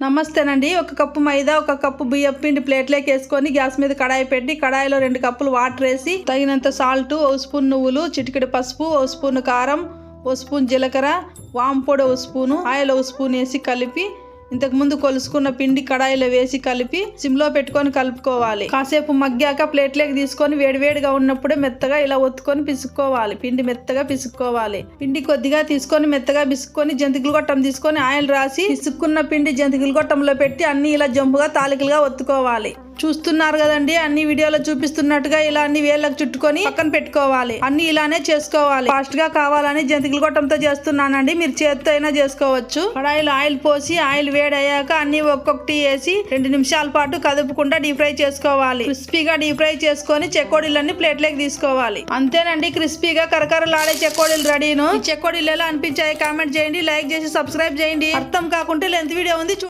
నమస్తేనండి. ఒక కప్పు మైదా ఒక కప్పు బియ్యం పిండి ప్లేట్లోకి వేసుకొని గ్యాస్ మీద కడాయి పెట్టి కడాయిలో రెండు కప్పులు వాటర్ వేసి తగినంత సాల్ట్ ఓ స్పూన్ నువ్వులు చిటికెడు పసుపు ఓ స్పూన్ కారం ఓ స్పూన్ జీలకర్ర వాంపొడి ఓ స్పూను ఆయిల్ ఓ స్పూన్ వేసి కలిపి ఇంతకు ముందు కొలుసుకున్న పిండి కడాయిలో వేసి కలిపి సిమ్లో పెట్టుకొని కలుపుకోవాలి. కాసేపు మగ్గాక ప్లేట్లోకి తీసుకొని వేడివేడిగా ఉన్నప్పుడే మెత్తగా ఇలా ఒత్తుకొని పిసుక్కోవాలి. పిండి మెత్తగా పిసుక్కోవాలి. పిండి కొద్దిగా తీసుకొని మెత్తగా పిసుక్కొని జంతికలు గొట్టం తీసుకొని ఆయిల్ రాసి పిసుక్కున్న పిండి జంతికలు గొట్టంలో పెట్టి అన్ని ఇలా జంపుగా తాలికలుగా ఒత్తుకోవాలి. చూస్తున్నారు కదండి. అన్ని వీడియోలో చూపిస్తున్నట్టుగా ఇలా అన్ని వేళ్ళకు చుట్టుకొని పక్కన పెట్టుకోవాలి. అన్ని ఇలానే చేసుకోవాలి. ఫాస్ట్గా కావాలని జంతికలు గొట్టంతో చేస్తున్నానండి. మీరు చేత్తో అయినా చేసుకోవచ్చు. కడాయిలో ఆయిల్ పోసి ఆయిల్ వేడయ్యాక అన్ని ఒక్కొక్కటి వేసి రెండు నిమిషాల పాటు కదుపుకుండా డీప్ ఫ్రై చేసుకోవాలి. క్రిస్పీగా డీప్ ఫ్రై చేసుకొని చెకోడీలన్నీ ప్లేట్లోకి తీసుకోవాలి. అంతేనండి క్రిస్పీగా కరకరలాడే చెక్కోడీలు రెడీను. చెక్కోడీలు ఎలా అనిపించాయి కామెంట్ చేయండి. లైక్ చేసి సబ్స్క్రైబ్ చేయండి. అర్థం కాకుంటే లెంత్ వీడియో ఉంది. చూ-